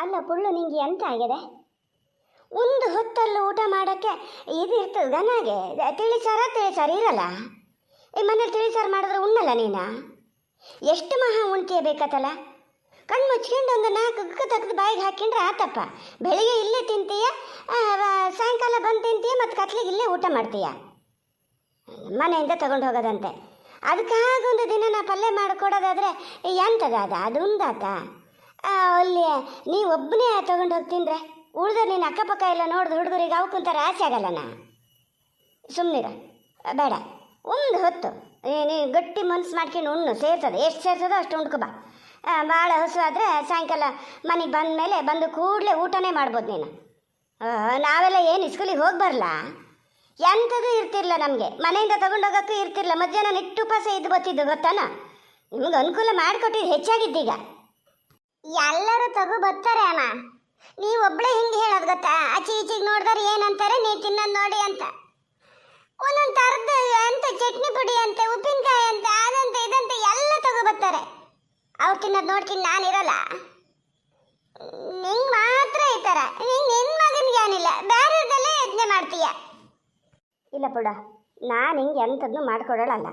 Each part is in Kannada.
ಅಲ್ಲ ಪುಳ್ಳು, ನಿಂಗೆ ಎಂತ ಆಗಿದೆ? ಒಂದು ಹೊತ್ತಲ್ಲಿ ಊಟ ಮಾಡೋಕ್ಕೆ ಇದು ಇರ್ತದೆ ಗನಾಗೆ ತಿಳಿಸಾರ ತಿಳಿಸಾರ ಇರಲ್ಲ. ಈ ಮನೇಲಿ ತಿಳಿಸಾರು ಮಾಡಿದ್ರೆ ಉಣ್ಣಲ್ಲ ನೀನು? ಎಷ್ಟು ಮಹಾ ಉಣ್ತೀಯ ಬೇಕತ್ತಲ್ಲ? ಕಣ್ಣು ಮುಚ್ಕೊಂಡು ಒಂದು ನಾಲ್ಕು ಗುಕ್ಕ ತೆಗೆದು ಬಾಯಿಗೆ ಹಾಕಿಂಡ್ರೆ ಆತಪ್ಪ. ಬೆಳಿಗ್ಗೆ ಇಲ್ಲೇ ತಿಂತೀಯ ಸಾಯಂಕಾಲ ಬಂದು ತಿಂತೀಯ ಮತ್ತು ಕತ್ಲಿಗೆ ಇಲ್ಲೇ ಊಟ ಮಾಡ್ತೀಯ? ಮನೆಯಿಂದ ತಗೊಂಡು ಹೋಗೋದಂತೆ. ಅದಕ್ಕಾಗೊಂದು ದಿನ ನಾ ಪಲ್ಯ ಮಾಡಿಕೊಡೋದಾದರೆ ಎಂತದ ಅದ ಉಂದಾತ ಅಲ್ಲಿ, ನೀ ಒಬ್ಬನೇ ತಗೊಂಡು ಹೋಗ್ತೀನ್ರೆ ಉಳಿದ ನೀನು ಅಕ್ಕಪಕ್ಕ ಎಲ್ಲ ನೋಡಿದ ಹುಡುಗರಿಗೆ ಅವಕ್ಕಂತಾರೆ ಆಸೆ ಆಗಲ್ಲನ? ಸುಮ್ಮನಿರ ಬೇಡ. ಒಂದು ಹೊತ್ತು. ನೀ- ನೀ ಗಟ್ಟಿ ಮನ್ಸು ಮಾಡ್ಕೊಂಡು ಉಣ್ಣು, ಸೇರ್ತದೆ. ಎಷ್ಟು ಸೇರ್ತದೋ ಅಷ್ಟು ಉಂಡ್ಕೊ ಬಾ. ಭಾಳ ಹಸು ಆದರೆ ಸಾಯಂಕಾಲ ಮನೆಗೆ ಬಂದ ಮೇಲೆ ಬಂದು ಕೂಡಲೇ ಊಟನೇ ಮಾಡ್ಬೋದು ನೀನು. ನಾವೆಲ್ಲ ಏನು ಸ್ಕೂಲಿಗೆ ಹೋಗಿ ಬರಲ್ಲ ಎಂಥದ್ದು ಇರ್ತಿರ್ಲ ನಮಗೆ. ಮನೆಯಿಂದ ತಗೊಂಡೋಗೋಕ್ಕೂ ಇರ್ತಿರ್ಲ. ಮಧ್ಯಾಹ್ನ ನಿಟ್ಟು ಉಪವಾಸ ಇದ್ದು ಬತ್ತಿದ್ದು ಗೊತ್ತಾನ? ನಿಮ್ಗೆ ಅನುಕೂಲ ಮಾಡಿಕೊಟ್ಟಿದ್ದು ಹೆಚ್ಚಾಗಿದ್ದೀಗ. ಎಲ್ಲರೂ ತಗೋ ಬರ್ತಾರೆ ಅಮ್ಮ. ನೀವು ಒಬ್ಳೆ ಹಿಂಗೆ ಹೇಳೋದು ಗೊತ್ತಾ? ಆಚೆ ಈಚೆಗೆ ನೋಡಿದ್ರೆ ಏನಂತಾರೆ? ನೀ ತಿನ್ನೋದು ನೋಡಿ ಅಂತ. ಒಂದೊಂದು ಥರದ ಅಂತ, ಚಟ್ನಿ ಪುಡಿ ಅಂತೆ, ಉಪ್ಪಿನಕಾಯಿ ಅಂತ, ಅದಂತ, ಇದಂತೆ ಎಲ್ಲ ತಗೋ ಬರ್ತಾರೆ. ಅವ್ರು ತಿನ್ನೋದು ನೋಡ್ತೀನಿ ನಾನಿರಲ್ಲ ನಿಂಗೆ ಮಾತ್ರ ಈ ಥರ. ನೀನು ನಿನ್ನ ಮಗನಿಗೆ ಏನಿಲ್ಲ. ಬೇರೆದಲ್ಲೇ ಯತ್ನೆ ಮಾಡ್ತೀಯ. ಇಲ್ಲ ಪುಡ, ನಾನು ಹಿಂಗೆ ಎಂಥದ್ದು ಮಾಡ್ಕೊಡೋಳಲ್ಲ.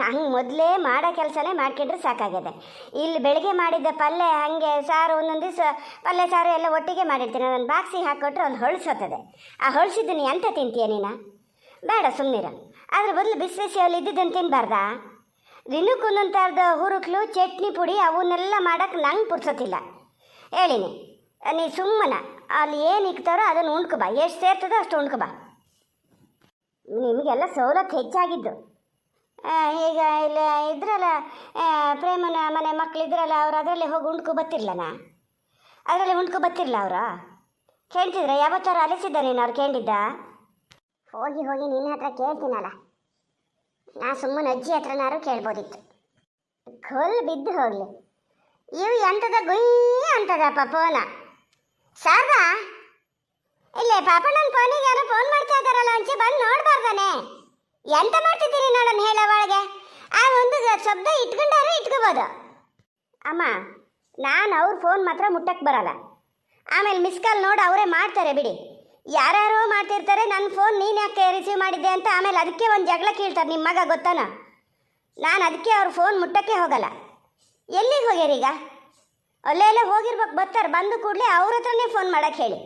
ನಾನು ಮೊದಲೇ ಮಾಡೋ ಕೆಲಸನೇ ಮಾಡ್ಕೊಂಡ್ರೆ ಸಾಕಾಗಿದೆ ಇಲ್ಲಿ ಬೆಳಗ್ಗೆ ಮಾಡಿದ್ದ ಪಲ್ಯ ಹಾಗೆ ಸಾರು ಒಂದೊಂದು ದಿವಸ ಪಲ್ಯ ಸಾರು ಎಲ್ಲ ಒಟ್ಟಿಗೆ ಮಾಡಿರ್ತೀನಿ. ಅದನ್ನು ಬಾಕ್ಸಿಗೆ ಹಾಕ್ಕೊಟ್ರೆ ಒಂದು ಹೊಳ್ಸೋತದೆ. ಆ ಹೊಳ್ಸಿದ್ದನ್ನು ಎಂತ ತಿಂತೀಯ ನೀನು? ಬೇಡ ಸುಮ್ಮನಿರ ಅದ್ರ ಬದಲು ಬಿಸಿ ಬಿಸಿ ಅಲ್ಲಿ ಇದ್ದಿದ್ದನ್ನು ತಿನ್ನಬಾರ್ದಾ ದಿನಕ್ಕೆ ಒಂದೊಂದು ಥರದ ಹುರುಕ್ಲು, ಚಟ್ನಿ ಪುಡಿ ಅವನ್ನೆಲ್ಲ ಮಾಡೋಕ್ಕೆ ನಂಗೆ ಪುರ್ಸೋತಿಲ್ಲ ಹೇಳಿನಿ, ನೀ ಸುಮ್ಮನ. ಅಲ್ಲಿ ಏನು ಇಕ್ತಾರೋ ಅದನ್ನು ಉಣ್ಕೊಬಾ ಎಷ್ಟು ಸೇರ್ತದೋ ಅಷ್ಟು ಉಣ್ಕೊಬಾ ನಿಮಗೆಲ್ಲ ಸವಲತ್ತು ಹೆಚ್ಚಾಗಿದ್ದು. ಈಗ ಇಲ್ಲಿ ಇದ್ರಲ್ಲ ಪ್ರೇಮನ ಮನೆ ಮಕ್ಕಳು ಇದ್ರಲ್ಲ, ಅವ್ರು ಅದರಲ್ಲಿ ಹೋಗಿ ಉಂಡ್ಕೊ ಬತ್ತಿರ್ಲನ ಅದರಲ್ಲಿ ಉಂಡ್ಕೊ ಬತ್ತಿರ್ಲ ಅವರು? ಕೇಳ್ತಿದ್ರ? ಯಾವತ್ತಾರು ಅಲಿಸಿದ್ದ ನೀನು ಅವ್ರು ಕೇಳಿದ್ದ? ಹೋಗಿ ಹೋಗಿ ನಿನ್ನ ಹತ್ರ ಕೇಳ್ತೀನಲ್ಲ. ನಾ ಸುಮ್ಮನೆ ಅಜ್ಜಿ ಹತ್ರನಾರು ಕೇಳ್ಬೋದಿತ್ತು. ಕೊಲ್ ಬಿದ್ದು ಹೋಗ್ಲಿ. ಇವು ಎಂಥದ ಗುಯ್ಯ ಅಂತದಪ್ಪ ಫೋನ ಸಾರ್ದ ಇಲ್ಲೇ ಪಾಪ ನನ್ನ ಫೋನಿಗೆ ಯಾರೋ ಫೋನ್ ಮಾಡ್ತಾ ಇದ್ದಾರಲ್ಲ ಅಂಚೆ ಬಂದು ನೋಡ್ಬಾರ್ದಾನೆ. ಎಂತ ಮಾಡ್ತಿದ್ದೀರಿ ನೋಡೋಣ ಹೇಳ ಒಳಗೆ ಆ ಒಂದು ಶಬ್ದ ಇಟ್ಕೊಂಡಾರೆ ಇಟ್ಕೋಬೋದು. ಅಮ್ಮ, ನಾನು ಅವ್ರ ಫೋನ್ ಮಾತ್ರ ಮುಟ್ಟಕ್ಕೆ ಬರಲ್ಲ. ಆಮೇಲೆ ಮಿಸ್ ಕಾಲ್ ನೋಡಿ ಅವರೇ ಮಾಡ್ತಾರೆ ಬಿಡಿ. ಯಾರ್ಯಾರೋ ಮಾಡ್ತಿರ್ತಾರೆ, ನನ್ನ ಫೋನ್ ನೀನು ಯಾಕೆ ರಿಸೀವ್ ಮಾಡಿದ್ದೆ ಅಂತ ಆಮೇಲೆ ಅದಕ್ಕೆ ಒಂದು ಜಗಳ ಕೇಳ್ತಾರೆ ನಿಮ್ಮ ಮಗ ಗೊತ್ತಾನ? ನಾನು ಅದಕ್ಕೆ ಅವ್ರ ಫೋನ್ ಮುಟ್ಟಕ್ಕೆ ಹೋಗಲ್ಲ. ಎಲ್ಲಿಗೆ ಹೋಗ್ಯಾರೀಗ ಅಲ್ಲೇ ಎಲ್ಲ ಹೋಗಿರ್ಬೇಕು, ಬರ್ತಾರೆ. ಬಂದು ಕೂಡಲೇ ಅವ್ರ ಹತ್ರನೇ ಫೋನ್ ಮಾಡಕ್ಕೆ ಹೇಳಿ.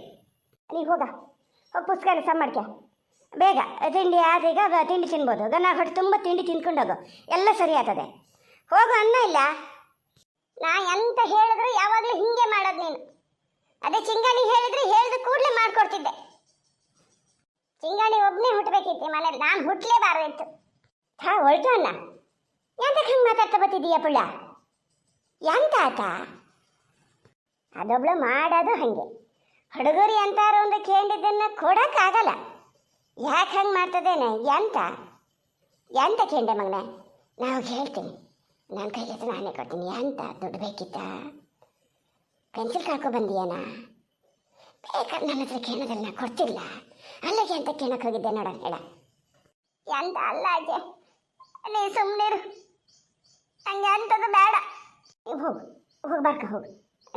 ನೀವು ಹೋಗ. ಹೋಗಿ ಪುಸ್ತಕ ಸಮ್ ಮಾಡ್ಕೆ. ಬೇಗ, ತಿಂಡಿ ಆದೀಗ ತಿಂಡಿ ತಿನ್ಬೋದು. ಗನ ಹೊಟ್ಟೆ ತುಂಬ ತಿಂಡಿ ತಿನ್ಕೊಂಡು ಹೋಗು ಎಲ್ಲ ಸರಿ ಆಗ್ತದೆ. ಹೋಗು ಅನ್ನ ಇಲ್ಲ? ನಾ ಎಂತ ಹೇಳಿದ್ರು ಯಾವಾಗಲೂ ಹಿಂಗೆ ಮಾಡೋದು ನೀನು. ಅದೇ ಚಿಂಗಾಣಿ ಹೇಳಿದ್ರೆ ಹೇಳ್ದು ಕೂಡಲೇ ಮಾಡ್ಕೊಡ್ತಿದ್ದೆ. ಚಿಂಗಾಣಿ ಒಬ್ಬನೇ ಹುಟ್ಟಬೇಕಿತ್ತು ಮನೇಲಿ. ನಾನು ಹುಟ್ಟಲೇಬಾರ್ದಿತ್ತು ಹಾ ಹೊರಟು ಅನ್ನ. ಎಂತಕ್ಕೆ ಹಂಗೆ ಮಾತಾಡ್ತಾ ಬತ್ತಿದ್ದೀಯ ಪುಳ್ಳ ಎಂತ ಆತ ಅದೊಬ್ಳು ಮಾಡೋದು ಹಾಗೆ. ಹುಡುಗರು ಅಂತಾರೋ ಒಂದು ಕೇಳಿದ್ದನ್ನು ಕೊಡೋಕ್ಕಾಗಲ್ಲ. ಯಾಕೆ ಹಂಗೆ ಮಾಡ್ತದೇನೆ ಎಂತ? ಎಂತ ಕೇಂಡೆ ಮಗನೆ? ನಾವು ಹೇಳ್ತೀನಿ ನನ್ನ ಕೈ ಹತ್ರ ನಾನೇ ಕೊಡ್ತೀನಿ. ಎಂತ? ದುಡ್ಡು ಬೇಕಿತ್ತ? ಪೆನ್ಸಿಲ್ ಕಳ್ಕೊ ಬಂದಿಯೇನಾ? ಬೇಕಾದ್ರೆ ನನ್ನ ಹತ್ರ ಕೇಳೋದಲ್ಲ ನಾ ಕೊಡ್ತಿಲ್ಲ. ಅಲ್ಲಿಗೆ ಅಂತ ಕೇಳಕ್ಕೆ ಹೋಗಿದ್ದೆ ನೋಡ ಹೇಳ. ಎಂತ ಅಲ್ಲ ಅಜ್ಜೆ ನೀ ಸುಮ್ಮನಿರು ಹಂಗೆ ಅಂತದು ಬೇಡ. ಹೋಗು, ಹೋಗಿ, ಬರ್ಕ, ಹೋಗು.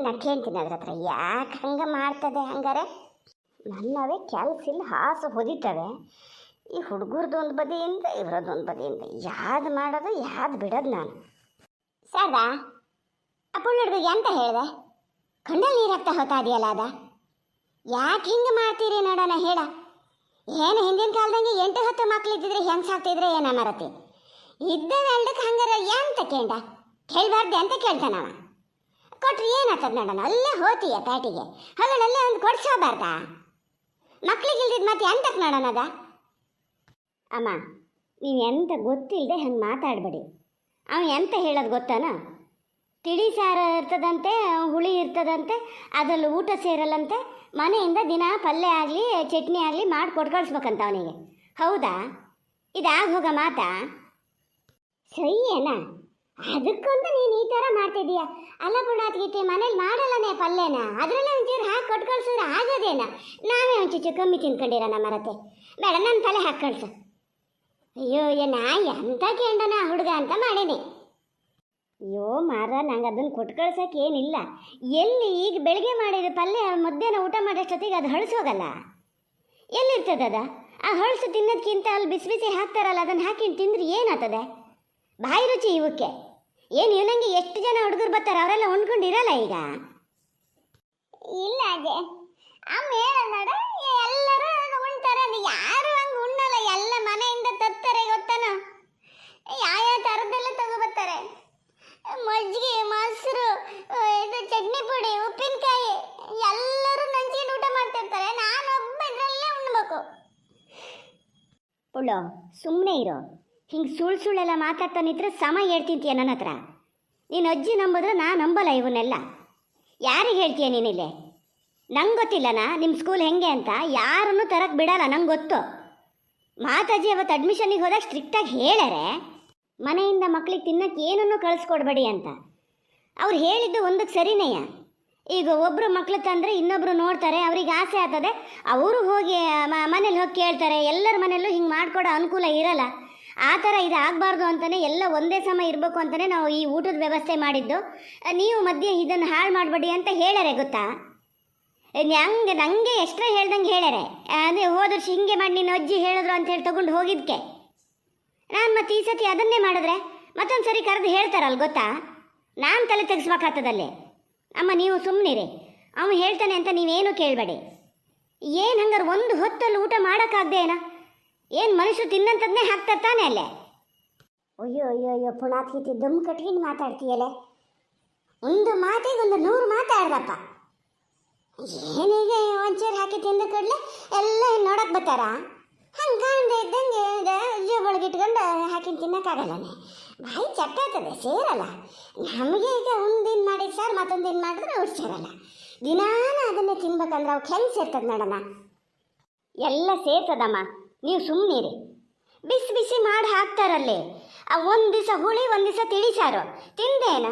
ನಾನು ಕೇಳ್ತೀನಿ ಅದ್ರ ಹತ್ರ. ಯಾಕೆ ಹಂಗೆ ಮಾಡ್ತದೆ ಹಂಗಾರೆ? ನನ್ನವೇ ಇಲ್ಲ, ಹಾಸು ಹೊದಿತವೆ. ಈ ಹುಡುಗರದ್ದು ಒಂದು ಬದಿಯಿಂದ, ಇವ್ರದ್ದು ಒಂದು ಬದಿಯಿಂದ ಯಾವ್ದು ಮಾಡೋದು ಯಾವ್ದು ಬಿಡೋದು ನಾನು. ಸದಾ ಹುಡುಗಿಗೆ ಅಂತ ಹೇಳಿದೆ? ಕಣ್ಣಲ್ಲಿ ನೀರು ಹಾಕ್ತಾ ಹೋಗ್ತಾ ಇದೆಯಲ್ಲ ಅದ? ಯಾಕೆ ಹಿಂಗೆ ಮಾಡ್ತೀರಿ ನೋಡೋಣ, ಹೇಳ. ಏನು ಹಿಂದಿನ ಕಾಲದಂಗೆ ಎಂಟು, ಹತ್ತು ಮಕ್ಳು ಇದ್ದಿದ್ರೆ ಹೆಂಗೆ ಸಾಕ್ತಿದ್ರೆ ಏನ ಮರತಿ. ಇದ್ದವೆಲ್ದಕ್ಕೆ ಹಂಗಾರ ಎಂತ ಕೇಂಡ? ಕೇಳಬಾರ್ದೆ ಅಂತ ಕೇಳ್ತಾನವ ಕೊಟ್ರಿ ಏನಾಗ್ತದೆ ನೋಡೋಣ? ಅಲ್ಲೇ ಹೋತೀಯ ಪ್ಯಾಟಿಗೆ? ಹಗಲಲ್ಲೇ ಒಂದು ಕೊಡ್ಸೋಬಾರ್ದಾ? ಮಕ್ಳಿಗೆ ಇಲ್ದಿದ್ದು ಮತ್ತೆ ಎಂತಕ್ಕೆ ನೋಡೋಣದ ಅಮ್ಮ, ನೀವು ಎಂತ ಗೊತ್ತಿಲ್ಲದೆ ಹಂಗೆ ಮಾತಾಡಬೇಡಿ. ಅವ ಎಂತ ಹೇಳೋದು ಗೊತ್ತಾನ? ತಿಳಿ ಸಾರು ಇರ್ತದಂತೆ, ಹುಳಿ ಇರ್ತದಂತೆ, ಅದರಲ್ಲಿ ಊಟ ಸೇರಲ್ಲಂತೆ, ಮನೆಯಿಂದ ದಿನ ಪಲ್ಯ ಆಗಲಿ, ಚಟ್ನಿ ಆಗಲಿ ಮಾಡಿ ಕೊಟ್ಟು ಕಳಿಸ್ಬೇಕಂತ ಅವನಿಗೆ. ಹೌದಾ? ಇದಾಗ ಹೋಗ ಮಾತಾ? ಸರಿಯೇನಾ? ಅದಕ್ಕೊಂದು ನೀನು ಈ ಥರ ಮಾಡ್ತಿದ್ದೀಯ? ಅಲ್ಲ ಪುಣಾತ್ಗೀತೆ ಮನೇಲಿ ಮಾಡಲ್ಲನೇ ಪಲ್ಯನ? ಅದರಲ್ಲೇ ಒಂಚೂರು ಹಾಕಿ ಕೊಟ್ಟು ಕಳ್ಸಿದ್ರೆ ಆಗೋದೇನ? ನಾವೇ ಒಂಚೂರು ಕಮ್ಮಿ ತಿನ್ಕೊಂಡಿರೋಣ ಮರತೆ ಬೇಡ ನನ್ನ ತಲೆ ಹಾಕಿ ಕಳ್ಸು. ಅಯ್ಯೋ ನಾ ಎಂತ ಕೇಂಡನ ಹುಡುಗ ಅಂತ ಮಾಡೀನಿ ಅಯ್ಯೋ, ಮಾರ, ನಂಗೆ ಅದನ್ನು ಕೊಟ್ಟು ಕಳ್ಸೋಕೆ ಏನಿಲ್ಲ. ಎಲ್ಲಿ ಈಗ ಬೆಳಗ್ಗೆ ಮಾಡಿದ ಪಲ್ಯ ಮಧ್ಯಾಹ್ನ ಊಟ ಮಾಡೋಷ್ಟೊತ್ತಿಗೆ ಅದು ಹಳಸೋಗಲ್ಲ ಎಲ್ಲಿರ್ತದೆ ಅದ? ಆ ಹಳಸು ತಿನ್ನೋದಕ್ಕಿಂತ ಅಲ್ಲಿ ಬಿಸಿ ಬಿಸಿ ಹಾಕ್ತಾರಲ್ಲ, ಅದನ್ನು ಹಾಕಿ ತಿಂದ್ರೆ ಏನಾಗ್ತದೆ? ಬಾಯಿ ರುಚಿ ಇವಕ್ಕೆ. ಏನು ಇವನಂಗೆ ಎಷ್ಟು ಜನ ಹುಡುಗರು ಬರ್ತಾರೆ? ಅವರೆಲ್ಲ ಹೊಂದ್ಕೊಂಡಿರಲ್ಲ ಈಗ? ಇಲ್ಲ ಅದೇ ಅಮ್ಮ ಹೇಳೋಣ ಎಲ್ಲರೂ ಉಣ್ತಾರೆ. ಅದು ಯಾರು ಹಂಗೆ ಉಣ್ಣಲ್ಲ ಎಲ್ಲ ಮನೆಯಿಂದ ತರ್ತಾರೆ ಗೊತ್ತಾನೋ? ಯಾವ ಥರದ್ದೆಲ್ಲ ತಗೋಬರ್ತಾರೆ ಮಜ್ಜಿಗೆ ಮೊಸರು ಇದು ಚಟ್ನಿ ಪುಡಿ ಉಪ್ಪಿನಕಾಯಿ ಎಲ್ಲರೂ ನಂಚಿನ ಊಟ ಮಾಡ್ತಿರ್ತಾರೆ. ನಾನು ಒಬ್ಬ ಇದರಲ್ಲೇ ಉಣ್ಬೇಕು. ಪುಳ್ಳೋ ಸುಮ್ಮನೆ ಇರೋ. ಹಿಂಗೆ ಸುಳ್ಳು ಸುಳ್ಳೆಲ್ಲ ಮಾತಾಡ್ತಾನಿದ್ರೆ ಸಮ ಹೇಳ್ತಿಂತೀಯ ನನ್ನ ಹತ್ರ? ನೀನು ಅಜ್ಜಿ ನಂಬಿದ್ರೆ ನಾನು ನಂಬಲ್ಲ ಇವನ್ನೆಲ್ಲ. ಯಾರಿಗೆ ಹೇಳ್ತೀಯ ನೀನಿಲ್ಲಿ ನಂಗೆ ಗೊತ್ತಿಲ್ಲನಾ? ನಿಮ್ಮ ಸ್ಕೂಲ್ ಹೆಂಗೆ ಅಂತ? ಯಾರನ್ನು ತರಕ್ಕೆ ಬಿಡಲ್ಲ, ನಂಗೆ ಗೊತ್ತು. ಮಾತಾಜಿ ಅವತ್ತು ಅಡ್ಮಿಷನಿಗೆ ಹೋದಾಗ ಸ್ಟ್ರಿಕ್ಟಾಗಿ ಹೇಳ್ಯಾರೆ ಮನೆಯಿಂದ ಮಕ್ಳಿಗೆ ತಿನ್ನಕ್ಕೆ ಏನನ್ನು ಕಳಿಸ್ಕೊಡ್ಬೇಡಿ ಅಂತ. ಅವ್ರು ಹೇಳಿದ್ದು ಒಂದಕ್ಕೆ ಸರಿನೇಯ? ಈಗ ಒಬ್ಬರು ಮಕ್ಳು ತಂದರೆ ಇನ್ನೊಬ್ಬರು ನೋಡ್ತಾರೆ, ಅವ್ರಿಗೆ ಆಸೆ ಆಗ್ತದೆ, ಅವರು ಹೋಗಿ ಮನೇಲಿ ಹೋಗಿ ಕೇಳ್ತಾರೆ, ಎಲ್ಲರ ಮನೆಯಲ್ಲೂ ಹಿಂಗೆ ಮಾಡಿಕೊಡೋ ಅನುಕೂಲ ಇರಲ್ಲ. ಆ ಥರ ಇದು ಆಗಬಾರ್ದು ಅಂತಲೇ ಎಲ್ಲ ಒಂದೇ ಸಮ ಇರಬೇಕು ಅಂತಲೇ ನಾವು ಈ ಊಟದ ವ್ಯವಸ್ಥೆ ಮಾಡಿದ್ದು. ನೀವು ಮಧ್ಯೆ ಇದನ್ನು ಹಾಳು ಮಾಡಬೇಡಿ ಅಂತ ಹೇಳ್ಯಾರೆ, ಗೊತ್ತಾ? ಹಂಗೆ ನನಗೆ ಎಕ್ಸ್ಟ್ರಾ ಹೇಳ್ದಂಗೆ ಹೇಳ್ಯಾರೆ? ಅಂದರೆ ಹೋದ ವರ್ಷ ಹಿಂಗೆ ಮಾಡಿ ನಿನ್ನ ಅಜ್ಜಿ ಹೇಳಿದ್ರು ಅಂತ ಹೇಳಿ ತಗೊಂಡು ಹೋಗಿದ್ದಕ್ಕೆ ನಾನು ಮತ್ತೆ ಈ ಸತಿ ಅದನ್ನೇ ಮಾಡಿದ್ರೆ ಮತ್ತೊಂದು ಸರಿ ಕರೆದು ಹೇಳ್ತಾರಲ್ಲ ಗೊತ್ತಾ? ನಾನು ತಲೆ ತೆಗೆಸ್ಬೇಕಾಗ್ತದಲ್ಲಿ. ಅಮ್ಮ, ನೀವು ಸುಮ್ಮನಿರಿ ಅವನು ಹೇಳ್ತಾನೆ ಅಂತ ನೀವೇನು ಕೇಳಬೇಡಿ. ಏನು ಹಂಗಾರೆ ಒಂದು ಹೊತ್ತಲ್ಲಿ ಊಟ ಮಾಡೋಕ್ಕಾಗದೇನಾ ಏನು ಮನುಷ್ಯರು ತಿನ್ನಂಥದ್ನೇ ಹಾಕ್ತಾರೆ ತಾನೆ ಅಲ್ಲೇ? ಅಯ್ಯೋ ಅಯ್ಯೋ ಅಯ್ಯೋ ಪುಣಾತ್ಕಿತಿ ದಮ್ ಕಟ್ಕೊಂಡು ಮಾತಾಡ್ತೀಯಲ್ಲ? ಒಂದು ಮಾತಿಗೆ ಒಂದು ನೂರು ಮಾತಾಡ್ದಪ್ಪ. ಏನೀಗ ಒಂಚೂರು ಹಾಕಿ ತಿಂದ ಕೂಡಲೇ ಎಲ್ಲ ನೋಡಕ್ಕೆ ಬರ್ತಾರ? ಹಂಗೆ ಕಾಣದೆ ಇದ್ದಂಗೆ ಜೋಬೊಳಗೆ ಇಟ್ಕೊಂಡು ಹಾಕಿ ತಿನ್ನಕ್ಕಾಗಲ್ಲನೆ? ಬಾಯಿ ಚಟ್ಟ ಸೇರಲ್ಲ. ನಮಗೆ ಈಗ ಒಂದಿನ ಮಾಡಿದ ಸರ್ ಮತ್ತೊಂದು ದಿನ ಮಾಡಿದ್ರೆ ಅವ್ರು ಸೇರಲ್ಲ. ದಿನಾನ ಅದನ್ನೇ ತಿನ್ಬೇಕಂದ್ರೆ ಅವ್ಕೆ ಹೆಂಗೆ ಸೇರ್ತದೆ ನೋಡಮ್ಮ? ಎಲ್ಲ ಸೇರ್ತದಮ್ಮ. ನೀವು ಸುಮ್ಮನಿರಿ ಬಿಸಿ ಬಿಸಿ ಮಾಡಿ ಹಾಕ್ತಾರಲ್ಲಿ. ಆ ಒಂದು ದಿವಸ ಹುಳಿ, ಒಂದು ದಿವಸ ತಿಳಿಸಾರು ತಿಂದೇನ?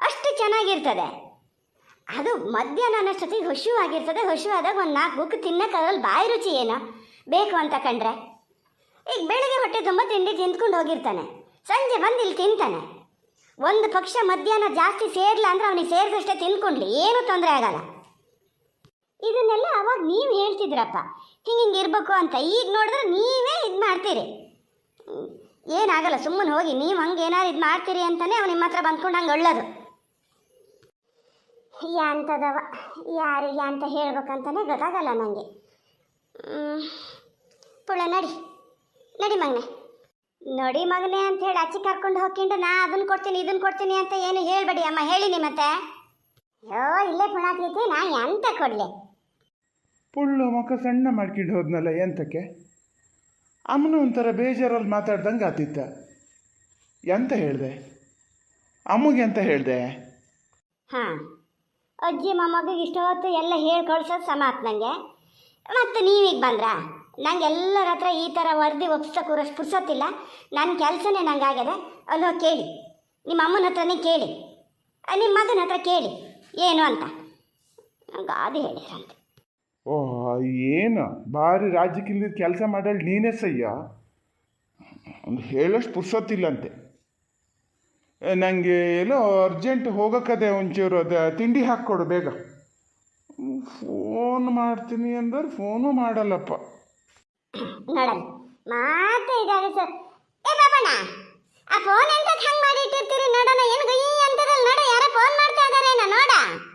ಅಷ್ಟು ಚೆನ್ನಾಗಿರ್ತದೆ. ಅದು ಮಧ್ಯಾಹ್ನ ಅನ್ನೋಷ್ಟೊತ್ತಿಗೆ ಹಶು ಆದಾಗ ಒಂದು ನಾಲ್ಕು ಬುಕ್ ತಿನ್ನಕ್ಕಾಗಲ್ಲ ಬಾಯಿ ರುಚಿ ಏನು? ಬೇಕು ಅಂತ ಕಂಡ್ರೆ? ಈಗ ಬೆಳಿಗ್ಗೆ ಹೊಟ್ಟೆ ತುಂಬ ತಿಂಡಿ ತಿಂದ್ಕೊಂಡು ಹೋಗಿರ್ತಾನೆ. ಸಂಜೆ ಬಂದು ಇಲ್ಲಿ ತಿಂತಾನೆ. ಒಂದು ಪಕ್ಷ ಮಧ್ಯಾಹ್ನ ಜಾಸ್ತಿ ಸೇರಲ್ಲ ಅಂದ್ರೆ ಅವನಿಗೆ ಸೇರಿದಷ್ಟೇ ತಿಂದ್ಕೊಂಡ್ಲಿ ಏನೂ ತೊಂದರೆ ಆಗಲ್ಲ. ಇದನ್ನೆಲ್ಲ ಅವಾಗ ನೀವು ಹೇಳ್ತಿದ್ರಪ್ಪ. ಹಿಂಗೆ ಇರಬೇಕು ಅಂತ ಈಗ ನೋಡಿದ್ರೆ ನೀವೇ ಇದು ಮಾಡ್ತೀರಿ. ಏನಾಗಲ್ಲ, ಸುಮ್ಮನೆ ಹೋಗಿ, ನೀವು ಹಂಗೆ ಏನಾದ್ರು ಇದು ಮಾಡ್ತೀರಿ ಅಂತಲೇ ಅವ್ನು ನಿಮ್ಮ ಹತ್ರ ಬಂದ್ಕೊಂಡು ಹಂಗೆ ಒಳ್ಳೋದು ಯಾಂತದವ ಯಾರಿಗೆ ಅಂತ ಹೇಳ್ಬೇಕಂತಲೇ ಗೊತ್ತಾಗಲ್ಲ ನನಗೆ ಪುಳ್ಳ ನಡಿ ನಡಿ ಮಗನೆ. ನೋಡಿ ಮಗನೆ ಅಂತ ಹೇಳಿ ಅಚ್ಚಿ ಕರ್ಕೊಂಡು ಹೋಗ್ಕೊಂಡು ನಾ ಅದನ್ನು ಕೊಡ್ತೀನಿ ಇದನ್ನು ಕೊಡ್ತೀನಿ ಅಂತ ಏನು ಹೇಳಬೇಡಿ ಅಮ್ಮ, ಹೇಳಿ ನಿಮ್ಮತ್ತೆ. ಅಯ್ಯೋ ಇಲ್ಲೇ ಪುಣಾತೀತಿ ನಾ ಎಂತ ಕೊಡಲಿ? ಪುಳ್ಳು ಮುಖ ಸಣ್ಣ ಮಾಡ್ಕೊಂಡು ಹೋದ್ನಲ್ಲ ಎಂತಕ್ಕೆ? ಅಮ್ಮನು ಒಂಥರ ಬೇಜಾರಲ್ಲಿ ಮಾತಾಡ್ದಂಗೆ ಆತಿತ್ತ. ಎಂತ ಹೇಳಿದೆ? ಅಮ್ಮಗೆ ಅಂತ ಹೇಳಿದೆ? ಹಾಂ, ಅಜ್ಜಿ ಮೊಮ್ಮಗಿಗೆ ಇಷ್ಟೊತ್ತು ಎಲ್ಲ ಹೇಳಿ ಕಳ್ಸೋದು ಸಮಾತ್ ನನಗೆ ಮತ್ತು ನೀವೀಗ ಬಂದ್ರಾ? ನಂಗೆ ಎಲ್ಲರ ಹತ್ರ ಈ ಥರ ವರದಿ ಒಪ್ಸೋಕ್ಕೂರಷ್ಟು ಪುರ್ಸೋತಿಲ್ಲ ನನ್ನ ಕೆಲಸನೇ ನಂಗೆ ಆಗಿದೆ ಅಲ್ಲೋ, ಕೇಳಿ. ನಿಮ್ಮ ಅಮ್ಮನ ಹತ್ರನೇ ಕೇಳಿ. ನಿಮ್ಮ ಮಗನ ಹತ್ರ ಕೇಳಿ. ಏನು ಅಂತ? ಗಾದಿ ಹೇಳಿದ್ರಂತೆ ಓಹ್ ಏನು? ಭಾರಿ ರಾಜಕೀಯ ಕೆಲಸ ಮಾಡಲ್ ನೀನೇ ಸಯ್ಯ? ಒಂದು ಹೇಳೋಷ್ಟು ಪುರ್ಸೊತ್ತಿಲ್ಲಂತೆ. ನನಗೆ ಎಲ್ಲೋ ಅರ್ಜೆಂಟ್ ಹೋಗೋಕ್ಕದೆ ಒಂಚೂರು ಅದ, ತಿಂಡಿ ಹಾಕ್ಕೊಡು ಬೇಗ. ಫೋನ್ ಮಾಡ್ತೀನಿ ಅಂದ್ರೆ ಫೋನು ಮಾಡಲ್ಲಪ್ಪ. ನೋಡಲ್ಲ ಇದಾಗ ಸರ್. ಆ ಫೋನ್ ಎಂತ ಹಂಗೆ ಮಾಡಿ ಇಟ್ಟಿರ್ತೀರಿ? ನೋಡೋಣ, ಏನು ಗೈ ಅಂತಾರಲ್ಲ ನೋಡ, ಯಾರೋ ಫೋನ್ ಮಾಡ್ತಾ ಇದ್ದಾರೆ ನೋಡ.